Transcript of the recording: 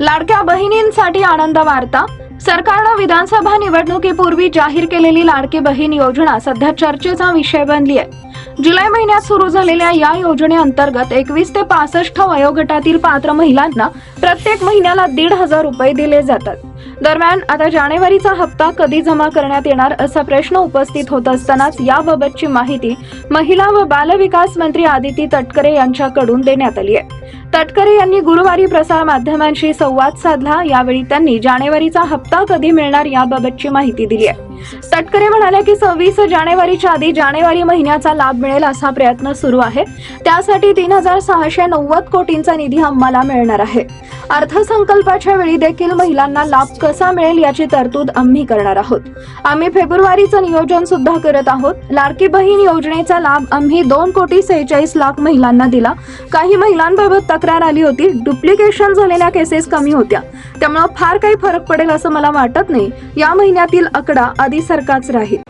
लाडक्या बहिणींसाठी आनंद वार्ता. सरकारनं विधानसभा निवडणुकीपूर्वी जाहीर केलेली लाडकी बहीण योजना सध्या चर्चेचा विषय बनली आहे जुलै महिन्यात सुरू झालेल्या या योजनेअंतर्गत एकवीस ते पासष्ट वयोगटातील पात्र महिलांना प्रत्येक महिन्याला दीड हजार रुपये दिले जातात. दरम्यान आता जानेवारीचा हप्ता कधी जमा करण्यात येणार असा प्रश्न उपस्थित होत असतानाच याबाबतची माहिती महिला व बालविकास मंत्री आदिती तटकरे यांच्याकडून देण्यात आली आहे. तटकरे यांनी गुरुवारी प्रसार माध्यमांशी संवाद साधला. यावेळी त्यांनी जानेवारीचा हप्ता कधी मिळणार याबाबतची माहिती दिली आहे. तटकरे म्हणाले की सव्वीस जानेवारीच्या आधी जानेवारी महिन्याचा लाभ मिळेल असा प्रयत्न सुरू आहे. त्यासाठी तीन हजार सहाशे नव्वद कोटींचा निधी आम्हाला मिळणार आहे. अर्थसंकल्पाच्या वेळी देखील महिलांना लाभ कसा मिळेल याची तरतूद आम्ही करणार आहोत. आम्ही फेब्रुवारीचं नियोजन सुद्धा करत आहोत. लाडकी बहीण योजनेचा लाभ आम्ही दोन कोटी सेहेचाळीस लाख महिलांना दिला. काही महिलांबाबत तक्रार आली होती. डुप्लिकेशन झालेल्या केसेस कमी होत्या. त्यामुळे फार काही फरक पडेल असं मला वाटत नाही. या महिन्यातील आकडा आधी सरकारच राहील.